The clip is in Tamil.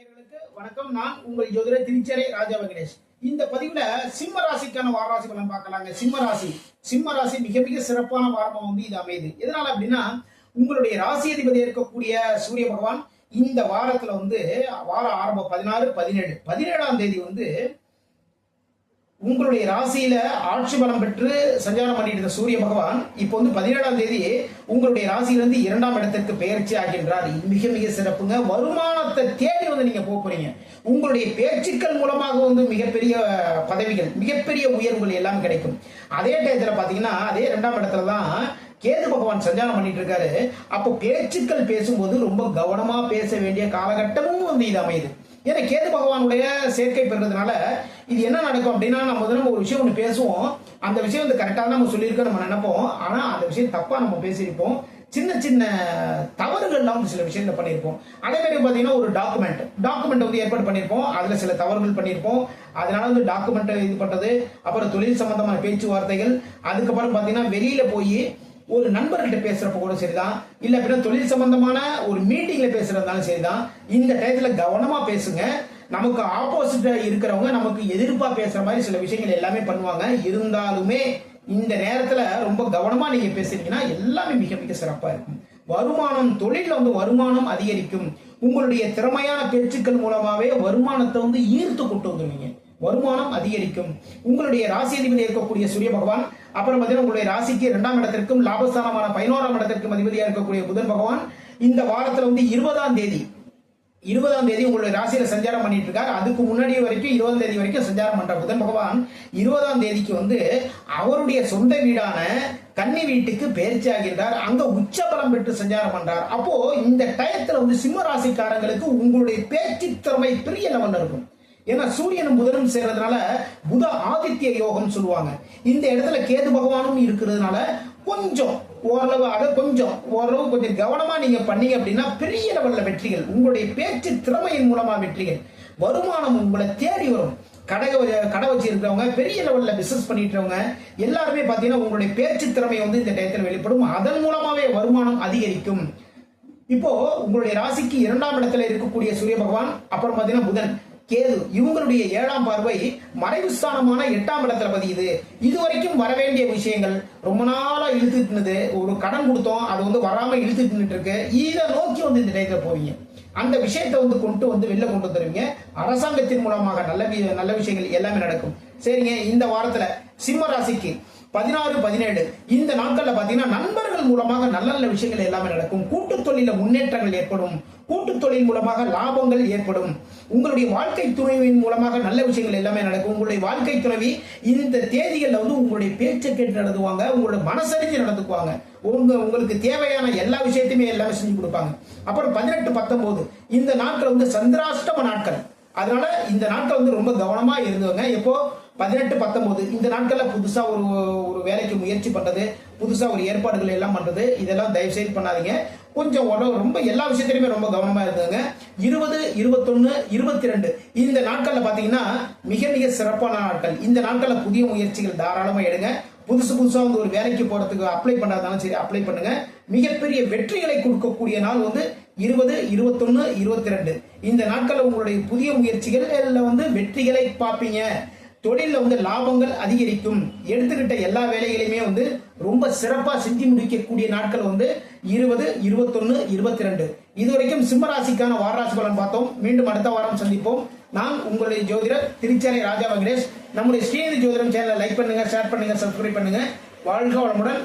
நேர்களுக்கு வணக்கம். நான் உங்கள் ஜோதிட திருச்சரை ராஜா வெங்கடேஷ். இந்த பதிவுல சிம்ம ராசிக்கான வாராசி பலன் பார்க்கலாங்க. சிம்ம ராசி. சிம்ம ராசி மிக மிக சிறப்பான வாரமா வந்து இது அமையுது. எதனால அப்படின்னா உங்களுடைய ராசி அதிபதி இருக்கக்கூடிய சூரிய பகவான் இந்த வாரத்துல வந்து வாரம் ஆரம்பம் பதினாறு பதினேழு. பதினேழாம் தேதி வந்து உங்களுடைய ராசியில ஆட்சி பலம் பெற்று சஞ்சாரம் பண்ணிட்டு இருந்த சூரிய பகவான் இப்போ வந்து பதினேழாம் தேதி உங்களுடைய ராசியிலிருந்து இரண்டாம் இடத்திற்கு பெயர்ச்சி ஆகின்றார். இது மிக மிக சிறப்புங்க. வருமானத்தை தேடி வந்து நீங்க போக போறீங்க. உங்களுடைய பேச்சுக்கள் மூலமாக வந்து மிகப்பெரிய பதவிகள் மிகப்பெரிய உயர்வுகள் எல்லாம் கிடைக்கும். அதே டயத்துல பாத்தீங்கன்னா அதே இரண்டாம் இடத்துல தான் கேது பகவான் சஞ்சாரம் பண்ணிட்டு இருக்காரு. அப்போ பேச்சுக்கள் பேசும்போது ரொம்ப கவனமா பேச வேண்டிய காலகட்டமும் வந்து இது அமையுது. ஏன்னா கேது பகவானுடைய சேர்க்கை பெறுறதுனால இது என்ன நடக்கும் அப்படின்னா நம்ம வந்து ஒரு விஷயம் ஒன்று பேசுவோம். அந்த விஷயம் வந்து கரெக்டாக நம்ம சொல்லியிருக்கோம் நம்ம நினைப்போம். ஆனால் அந்த விஷயம் தப்பாக நம்ம பேசியிருப்போம். சின்ன சின்ன தவறுகள்லாம் வந்து சில விஷயங்கள் பண்ணியிருப்போம். அதே மாதிரி பார்த்தீங்கன்னா ஒரு டாக்குமெண்ட் டாக்குமெண்ட் வந்து ஏற்பாடு பண்ணியிருப்போம். அதில் சில தவறுகள் பண்ணியிருப்போம். அதனால வந்து டாக்குமெண்ட்டை இது பண்ணுறது அப்புறம் தொழில் சம்பந்தமான பேச்சுவார்த்தைகள். அதுக்கப்புறம் பார்த்தீங்கன்னா வெளியில் போய் ஒரு நண்பர்கிட்ட பேசுறப்ப கூட சரிதான். இல்ல அப்படின்னா தொழில் சம்பந்தமான ஒரு மீட்டிங்ல பேசுறதுனாலும் சரிதான். இந்த டயத்துல கவனமா பேசுங்க. நமக்கு ஆப்போசிட்டா இருக்கிறவங்க நமக்கு எதிர்ப்பா பேசுற மாதிரி சில விஷயங்கள் எல்லாமே பண்ணுவாங்க. இருந்தாலுமே இந்த நேரத்துல ரொம்ப கவனமா நீங்க பேசுறீங்கன்னா எல்லாமே மிக மிக சிறப்பா இருக்கும். வருமானம் தொழில வந்து வருமானம் அதிகரிக்கும். உங்களுடைய திறமையான பேச்சுக்கள் மூலமாவே வருமானத்தை வந்து ஈர்த்து கொண்டு வந்துருவீங்க. வருமானம் அதிகரிக்கும். உங்களுடைய ராசி அதிபதி இருக்கக்கூடிய சூரிய பகவான் அப்புறம் பார்த்தீங்கன்னா உங்களுடைய ராசிக்கு இரண்டாம் இடத்திற்கும் லாபஸ்தானமான பதினோராம் இடத்திற்கும் அதிபதியாக இருக்கக்கூடிய புதன் பகவான் இந்த வாரத்துல வந்து இருபதாம் தேதி இருபதாம் தேதி உங்களுடைய ராசியில சஞ்சாரம் பண்ணிட்டு இருக்காரு. அதுக்கு முன்னாடி வரைக்கும் இருபதாம் தேதி வரைக்கும் சஞ்சாரம் பண்ற புதன் பகவான் இருபதாம் தேதிக்கு வந்து அவருடைய சொந்த வீடான கன்னி வீட்டுக்கு பயிற்சி ஆகின்றார் அங்க உச்ச பலம் பெற்று சஞ்சாரம் பண்றார். அப்போ இந்த டயத்துல வந்து சிம்ம ராசிக்காரங்களுக்கு உங்களுடைய பேச்சு திறமை பெரிய லெவல் இருக்கும். ஏன்னா சூரியனும் புதனும் சேர்றதுனால புத ஆதித்ய யோகம் சொல்லுவாங்க. இந்த இடத்துல கேது பகவானும் இருக்கிறதுனால கொஞ்சம் ஓரளவு அதை கொஞ்சம் ஓரளவு கொஞ்சம் கவனமா நீங்க பண்ணீங்க அப்படின்னா பெரிய லெவல்ல வெற்றிகள். உங்களுடைய பேச்சு திறமையின் மூலமா வெற்றிகள். வருமானம் உங்களை தேடி வரும். கடை வ- கடை வச்சிருக்கிறவங்க பெரிய லெவல்ல பிசினஸ் பண்ணிட்டுறவங்க எல்லாருமே பார்த்தீங்கன்னா உங்களுடைய பேச்சு திறமை வந்து இந்த டயத்தில் வெளிப்படும். அதன் மூலமாவே வருமானம் அதிகரிக்கும். இப்போ உங்களுடைய ராசிக்கு இரண்டாம் இடத்துல இருக்கக்கூடிய சூரிய பகவான் அப்புறம் பார்த்தீங்கன்னா புதன். கேது இவங்களுடைய ஏழாம் பார்வை மறைவு ஸ்தானமான எட்டாம் இடத்துல பதியுது இதுவரைக்கும் வர வேண்டிய விஷயங்கள் ரொம்ப நாளா இழுத்துட்டு ஒரு கடன் கொடுத்தோம் அது வந்து வராம இழுத்துட்டு இருக்கு இதை நோக்கி வந்து இந்த டயத்துல போவீங்க. அந்த விஷயத்தை வந்து கொண்டு வந்து வெளில கொண்டு வந்துருவீங்க அரசாங்கத்தின் மூலமாக நல்ல நல்ல விஷயங்கள் எல்லாமே நடக்கும். சரிங்க இந்த வாரத்துல சிம்ம ராசிக்கு பதினாறு பதினேழு. இந்த நாட்கள்ல பாத்தீங்கன்னா நண்பர்கள் மூலமாக நல்ல நல்ல விஷயங்கள் எல்லாமே நடக்கும். கூட்டு தொழில முன்னேற்றங்கள் ஏற்படும். கூட்டு தொழில் மூலமாக லாபங்கள் ஏற்படும். உங்களுடைய வாழ்க்கை துணைவின் மூலமாக நல்ல விஷயங்கள் எல்லாமே நடக்கும். உங்களுடைய வாழ்க்கை துணைவி இந்த தேதிகளில் வந்து உங்களுடைய பேச்சை கேட்டு நடந்துவாங்க உங்களுடைய மனசறிஞ்சு நடந்துக்குவாங்க. உங்க உங்களுக்கு தேவையான எல்லா விஷயத்தையுமே எல்லாமே செஞ்சு கொடுப்பாங்க. அப்புறம் பதினெட்டு பத்தொன்பது இந்த நாட்கள் வந்து சந்திராஷ்டம நாட்கள். அதனால இந்த நாட்கள் வந்து ரொம்ப கவனமா இருந்தவங்க எப்போ? பதினெட்டு பத்தொன்பது. இந்த நாட்கள்ல புதுசா ஒரு ஒரு வேலைக்கு முயற்சி பண்றது புதுசா ஒரு ஏற்பாடுகள் எல்லாம் பண்றது இதெல்லாம் தயவு செய்து பண்ணாதீங்க. கொஞ்சம் உடம்பு ரொம்ப எல்லா விஷயத்திலுமே ரொம்ப கவனமா இருந்ததுங்க இருபது இருபத்தொன்னு இருபத்தி ரெண்டு இந்த நாட்கள்ல பாத்தீங்கன்னா மிக மிக சிறப்பான நாட்கள். இந்த நாட்கள்ல புதிய முயற்சிகள் தாராளமா எடுங்க. புதுசு புதுசா வந்து ஒரு வேலைக்கு போறதுக்கு அப்ளை பண்ணாதாலும் சரி அப்ளை பண்ணுங்க. மிகப்பெரிய வெற்றிகளை கொடுக்கக்கூடிய நாள் வந்து இருபது இருபத்தொன்னு இருபத்தி ரெண்டு இந்த நாட்கள்ல உங்களுடைய புதிய முயற்சிகள் வந்து வெற்றிகளை பார்ப்பீங்க. தொழில வந்து லாபங்கள் அதிகரிக்கும். எடுத்துக்கிட்ட எல்லா வேலைகளையுமே வந்து ரொம்ப சிறப்பா செஞ்சு முடிக்கக்கூடிய நாட்கள் வந்து இருபது இருபத்தொன்னு இருபத்தி ரெண்டு இதுவரைக்கும் சிம்மராசிக்கான வாரராசி பலன் பார்த்தோம். மீண்டும் அடுத்த வாரம் சந்திப்போம். நான் உங்களுடைய ஜோதிடர் திருச்சாலை ராஜா வெங்கடேஷ் நம்முடைய ஸ்ரீநிதி ஜோதிடம் சேனலை லைக் பண்ணுங்க ஷேர் பண்ணுங்க சப்ஸ்கிரைப் பண்ணுங்க. வாழ்க வளமுடன்.